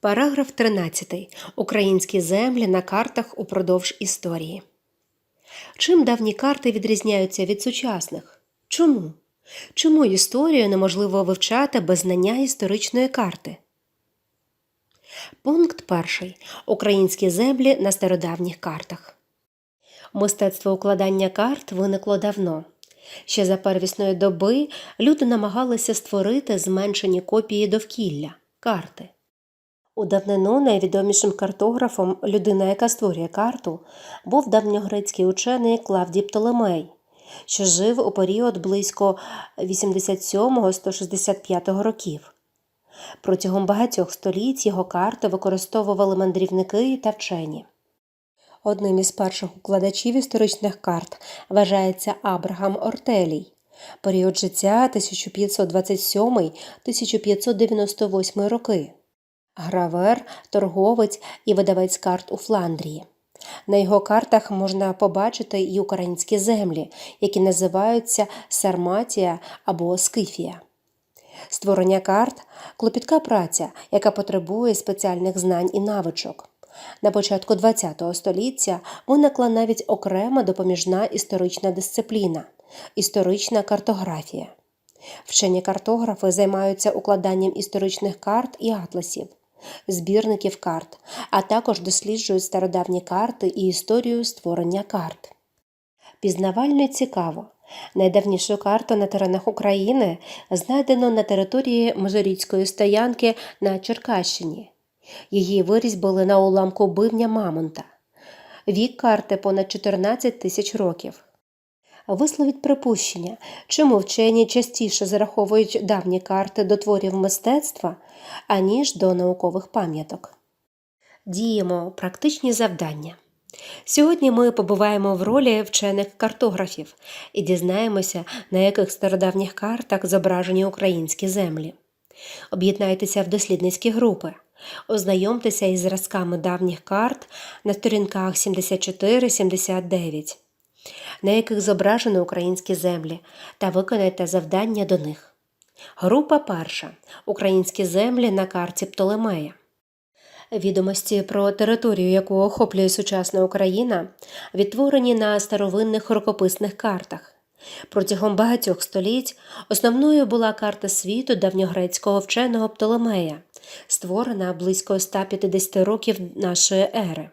Параграф 13. Українські землі на картах упродовж історії. Чим давні карти відрізняються від сучасних? Чому? Чому історію неможливо вивчати без знання історичної карти? Пункт перший. Українські землі на стародавніх картах. Мистецтво укладання карт виникло давно. Ще за первісної доби люди намагалися створити зменшені копії довкілля карти. У давнину найвідомішим картографом, людина, яка створює карту, був давньогрецький учений Клавдій Птолемей, що жив у період близько 87-165 років. Протягом багатьох століть його карти використовували мандрівники та вчені. Одним із перших укладачів історичних карт вважається Абрагам Ортелій. Період життя 1527-1598 роки. Гравер, торговець і видавець карт у Фландрії. На його картах можна побачити й українські землі, які називаються Сарматія або Скифія. Створення карт клопітка праця, яка потребує спеціальних знань і навичок. На початку ХХ століття виникла навіть окрема допоміжна історична дисципліна історична картографія. Вчені картографи займаються укладанням історичних карт і атласів, збірників карт, а також досліджують стародавні карти і історію створення карт. Пізнавально цікаво. Найдавнішу карту на теренах України знайдено на території Мозоріцької стоянки на Черкащині. Її вирізьбили на уламку бивня Мамонта. Вік карти понад 14 тисяч років. Висловіть припущення, чому вчені частіше зараховують давні карти до творів мистецтва, аніж до наукових пам'яток. Діємо практичні завдання. Сьогодні ми побуваємо в ролі вчених картографів і дізнаємося, на яких стародавніх картах зображені українські землі. Об'єднайтеся в дослідницькі групи, ознайомтеся із зразками давніх карт на сторінках 74-79, на яких зображено українські землі, та виконайте завдання до них. Група перша. Українські землі на карті Птолемея. Відомості про територію, яку охоплює сучасна Україна, відтворені на старовинних рукописних картах. Протягом багатьох століть основною була карта світу давньогрецького вченого Птолемея, створена близько 150 років нашої ери.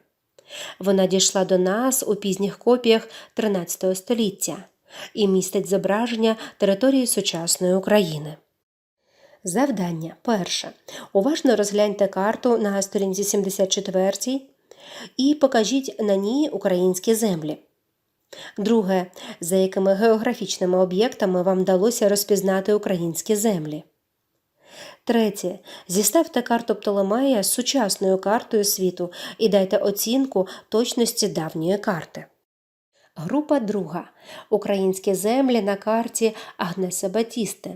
Вона дійшла до нас у пізніх копіях 13 століття і містить зображення території сучасної України. Завдання перше. Уважно розгляньте карту на сторінці 74 і покажіть на ній українські землі. Друге. За якими географічними об'єктами вам вдалося розпізнати українські землі. Третє. Зіставте карту Птолемея з сучасною картою світу і дайте оцінку точності давньої карти. Група друга. Українські землі на карті Агнеса Батісти.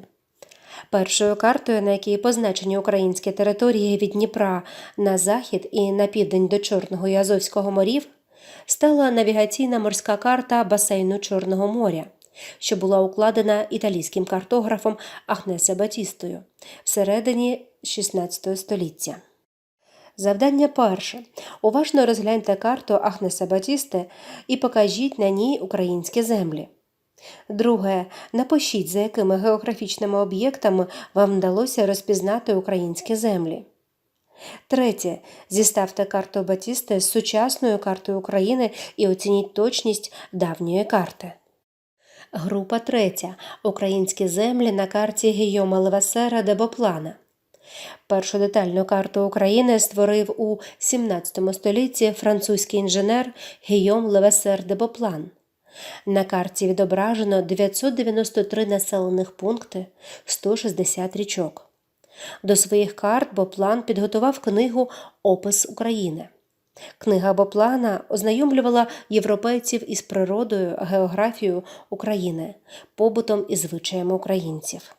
Першою картою, на якій позначені українські території від Дніпра на захід і на південь до Чорного і Азовського морів, стала навігаційна морська карта басейну Чорного моря, що була укладена італійським картографом Агнесе Батістою всередині XVI століття. Завдання перше. Уважно розгляньте карту Агнеса Батісти і покажіть на ній українські землі. Друге. Напишіть, за якими географічними об'єктами вам вдалося розпізнати українські землі. Третє. Зіставте карту Батісти з сучасною картою України і оцініть точність давньої карти. Група третя. Українські землі на карті Гійома Левасера де Боплана. Першу детальну карту України створив у 17 столітті французький інженер Гійом Левесер де Боплан. На карті відображено 993 населених пункти, 160 річок. До своїх карт Боплан підготував книгу Опис України. Книга Боплана ознайомлювала європейців із природою, географією України, побутом і звичаями українців.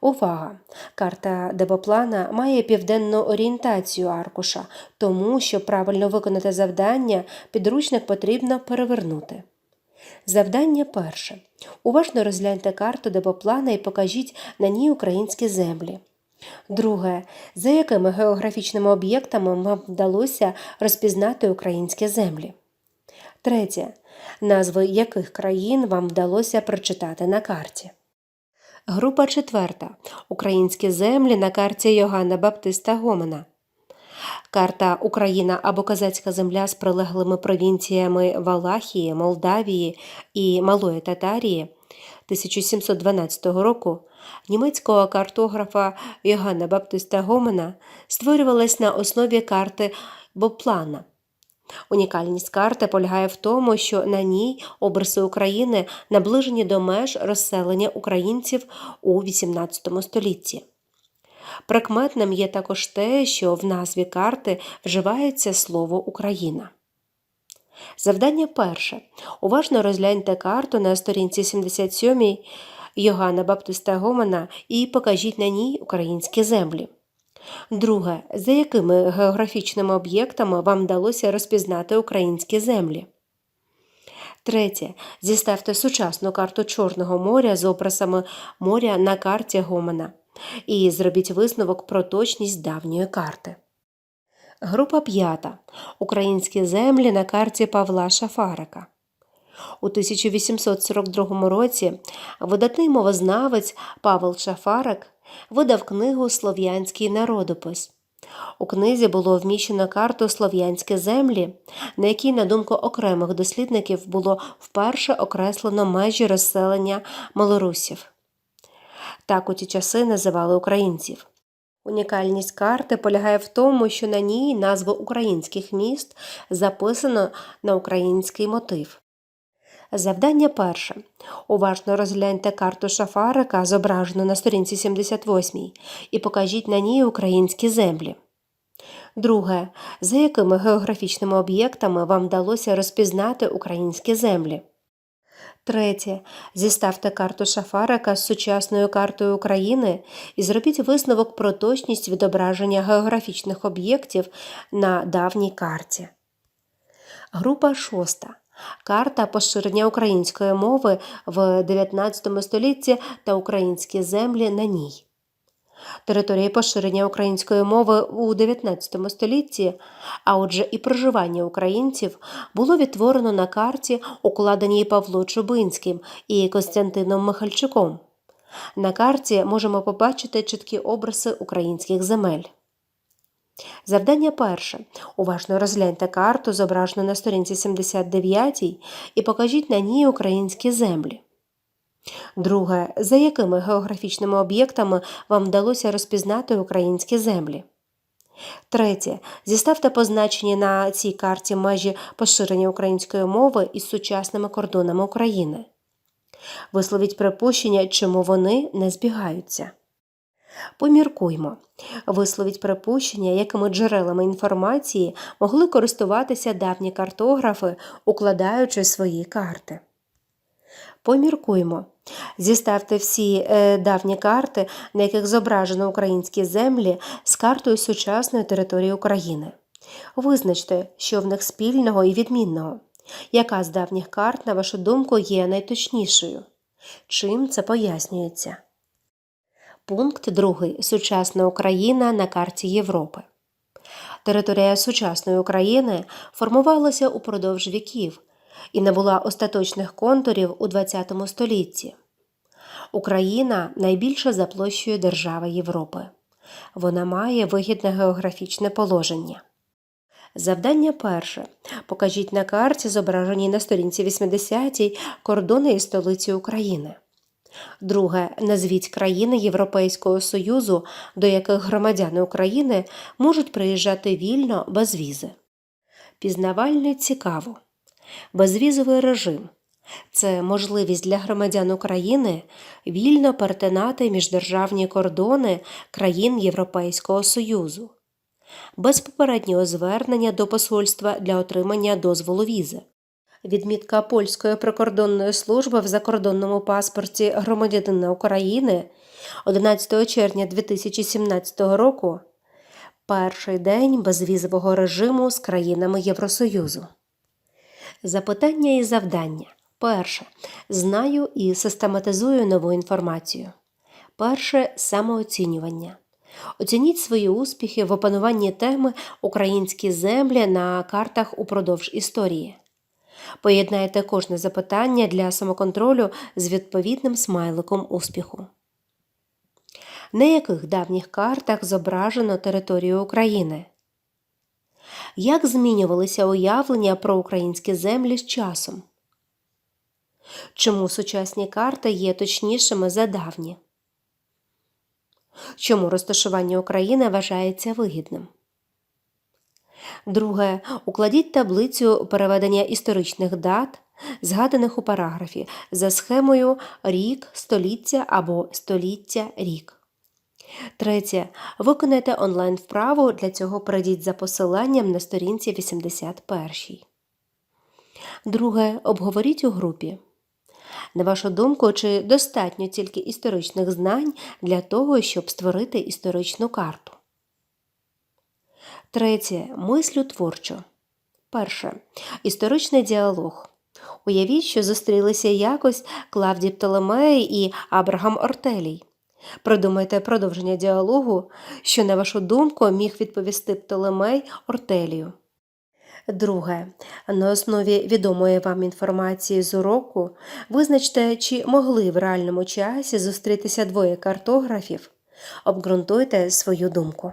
Увага! Карта Дебоплана має південну орієнтацію аркуша, тому, щоб правильно виконати завдання, підручник потрібно перевернути. Завдання перше. Уважно розгляньте карту Дебоплана і покажіть на ній українські землі. Друге. За якими географічними об'єктами вам вдалося розпізнати українські землі? Третє. Назви яких країн вам вдалося прочитати на карті? Група четверта. Українські землі на карті Йоганна Баптиста Гомена. Карта Україна або Козацька земля з прилеглими провінціями Валахії, Молдавії і Малої Татарії 1712 року німецького картографа Йоганна Баптиста Гомена створювалась на основі карти Боплана. Унікальність карти полягає в тому, що на ній обриси України наближені до меж розселення українців у XVIII столітті. Прикметним є також те, що в назві карти вживається слово Україна. Завдання перше. Уважно розгляньте карту на сторінці 77 Йоганна Баптиста Гомена і покажіть на ній українські землі. Друге. За якими географічними об'єктами вам вдалося розпізнати українські землі? Третє. Зіставте сучасну карту Чорного моря з образами моря на карті Гомена і зробіть висновок про точність давньої карти. Група п'ята. Українські землі на карті Павла Шафарика. У 1842 році видатний мовознавець Павел Шафарик видав книгу Слов'янський народопис. У книзі було вміщено карту Слов'янські землі, на якій, на думку окремих дослідників, було вперше окреслено межі розселення малорусів. Так у ті часи називали українців. Унікальність карти полягає в тому, що на ній назви українських міст записано на український мотив. Завдання перше. Уважно розгляньте карту Шафарика, зображену на сторінці 78, і покажіть на ній українські землі. Друге. За якими географічними об'єктами вам вдалося розпізнати українські землі? Третє. Зіставте карту Шафарика з сучасною картою України і зробіть висновок про точність відображення географічних об'єктів на давній карті. Група шоста. Карта поширення української мови в 19 столітті та українські землі на ній. Території поширення української мови у 19 столітті, а отже, і проживання українців було відтворено на карті, укладеній Павло Чубинським і Костянтином Михальчуком. На карті можемо побачити чіткі обриси українських земель. Завдання перше. Уважно розгляньте карту, зображену на сторінці 79, і покажіть на ній українські землі. Друге. За якими географічними об'єктами вам вдалося розпізнати українські землі? Третє. Зіставте позначені на цій карті межі поширення української мови із сучасними кордонами України. Висловіть припущення, чому вони не збігаються. Поміркуймо. Висловіть припущення, якими джерелами інформації могли користуватися давні картографи, укладаючи свої карти. Поміркуймо. Зіставте всі е, давні карти, на яких зображено українські землі, з картою сучасної території України. Визначте, що в них спільного і відмінного. Яка з давніх карт, на вашу думку, є найточнішою? Чим це пояснюється? Пункт 2. Сучасна Україна на карті Європи. Територія сучасної України формувалася упродовж віків і набула остаточних контурів у ХХ столітті. Україна найбільша за площею держава Європи. Вона має вигідне географічне положення. Завдання перше. Покажіть на карті, зображеній на сторінці 80 кордони і столиці України. Друге. Назвіть країни Європейського Союзу, до яких громадяни України можуть приїжджати вільно без візи. Пізнавальне цікаво. Безвізовий режим це можливість для громадян України вільно перетинати міждержавні кордони країн Європейського Союзу, без попереднього звернення до посольства для отримання дозволу візи. Відмітка польської прикордонної служби в закордонному паспорті громадянина України 11 червня 2017 року перший день безвізового режиму з країнами Євросоюзу. Запитання і завдання. Перше. Знаю і систематизую нову інформацію. Перше самооцінювання. Оцініть свої успіхи в опануванні теми Українські землі на картах упродовж історії. Поєднайте кожне запитання для самоконтролю з відповідним смайликом успіху. На яких давніх картах зображено територію України? Як змінювалися уявлення про українські землі з часом? Чому сучасні карти є точнішими за давні? Чому розташування України вважається вигідним? Друге. Укладіть таблицю переведення історичних дат, згаданих у параграфі, за схемою рік, століття або століття рік. Третє. Виконайте онлайн вправу. Для цього перейдіть за посиланням на сторінці 81. Друге. Обговоріть у групі. На вашу думку, чи достатньо тільки історичних знань для того, щоб створити історичну карту? Третє. Мислю творчо. Перше. Історичний діалог. Уявіть, що зустрілися якось Клавдій Птолемей і Абрагам Ортелій. Продумайте продовження діалогу, що, на вашу думку, міг відповісти Птолемей Ортелію. Друге. На основі відомої вам інформації з уроку визначте, чи могли в реальному часі зустрітися двоє картографів. Обґрунтуйте свою думку.